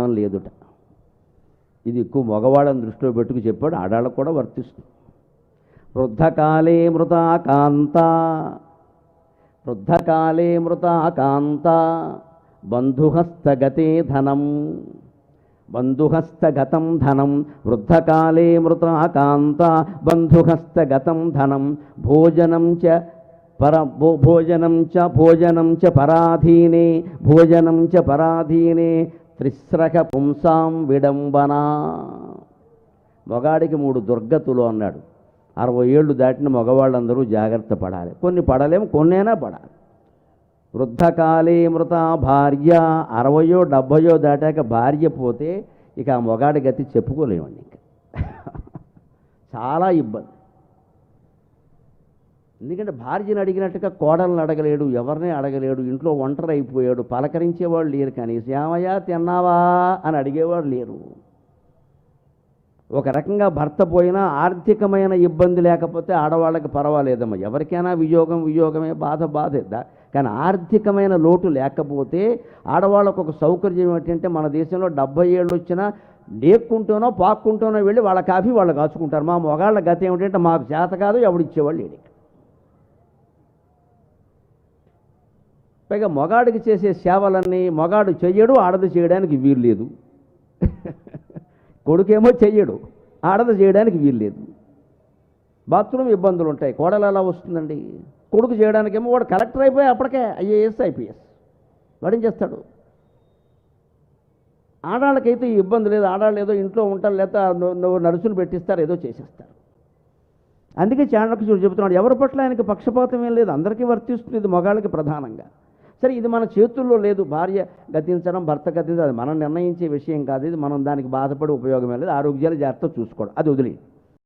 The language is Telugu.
గుణం లేదుట. ఇది ఎక్కువ మగవాళ్ళని దృష్టిలో పెట్టుకు చెప్పాడు ఆడాళ్ళకు కూడా వర్తిస్తుంది. వృద్ధకాలే మృతాకాంత వృద్ధకాలే మృతాకాంత బంధుహస్తగతే ధనం బంధుహస్తగతం ధనం వృద్ధకాలే మృతాకాంత బంధుహస్తగతం ధనం భోజనం చ పర భో- భోజనం చ భోజనం చ పరాధీనే భోజనం చ పరాధీనే త్రిస్రక పుంసాం విడంబనా. మొగాడికి మూడు దుర్గతులు అన్నాడు. అరవై ఏళ్ళు దాటిన మగవాళ్ళందరూ జాగ్రత్త పడాలి. కొన్ని పడలేము కొన్నైనా పడాలి. వృద్ధకాలే మృత భార్య. అరవయో డెబ్భయో దాటాక భార్య పోతే ఇక ఆ మొగాడి గతి చెప్పుకోలేమండి ఇంకా. చాలా ఇబ్బంది. ఎందుకంటే భార్యను అడిగినట్టుగా కోడలను అడగలేడు ఎవరిని అడగలేడు ఇంట్లో ఒంటరి అయిపోయాడు పలకరించేవాళ్ళు లేరు కానీ శ్యామయ్య తిన్నావా అని అడిగేవాడు లేరు. ఒక రకంగా భర్త పోయినా ఆర్థికమైన ఇబ్బంది లేకపోతే ఆడవాళ్ళకి పర్వాలేదమ్మా. ఎవరికైనా వియోగం వియోగమే బాధ బాధే. కానీ ఆర్థికమైన లోటు లేకపోతే ఆడవాళ్ళకు ఒక సౌకర్యం ఏంటంటే మన దేశంలో డెబ్బై ఏళ్ళు వచ్చినా లేక్కుంటూనో పాక్కుంటూనో వెళ్ళి వాళ్ళ కాఫీ వాళ్ళు కాచుకుంటారు. మా మొగాళ్ళ గత ఏమిటంటే మాకు చేత కాదు ఎవడిచ్చేవాళ్ళు లేడు పైగా మొగాడికి చేసే సేవలన్నీ మొగాడు చెయ్యడు ఆడది చేయడానికి వీలు లేదు. కొడుకేమో చెయ్యడు ఆడది చేయడానికి వీలు లేదు. బాత్రూమ్ ఇబ్బందులు ఉంటాయి. కోడలు ఎలా వస్తుందండి? కొడుకు చేయడానికేమో వాడు కలెక్టర్ అయిపోయి అప్పటికే ఐఏఎస్ ఐపీఎస్. వాడేం చేస్తాడు? ఆడాళ్ళకైతే ఈ ఇబ్బంది లేదు. ఆడాళ్ళు ఏదో ఇంట్లో ఉంటారు లేదా నువ్వు నడుచుని నర్సులు పెట్టిస్తారు ఏదో చేసేస్తారు. అందుకే చాణక్యుడు చెబుతున్నాడు ఎవరి పట్ల ఆయనకి పక్షపాతం ఏం లేదు. అందరికీ వర్తిస్తుంది ఇది మగాళ్ళకి ప్రధానంగా. సరే ఇది మన చేతుల్లో లేదు. భార్య గతించడం భర్త గతించడం అది మనం నిర్ణయించే విషయం కాదు. ఇది మనం దానికి బాధపడి ఉపయోగమే లేదు. ఆరోగ్యాలు జాగ్రత్త చూసుకోవడం. అది వదిలేదు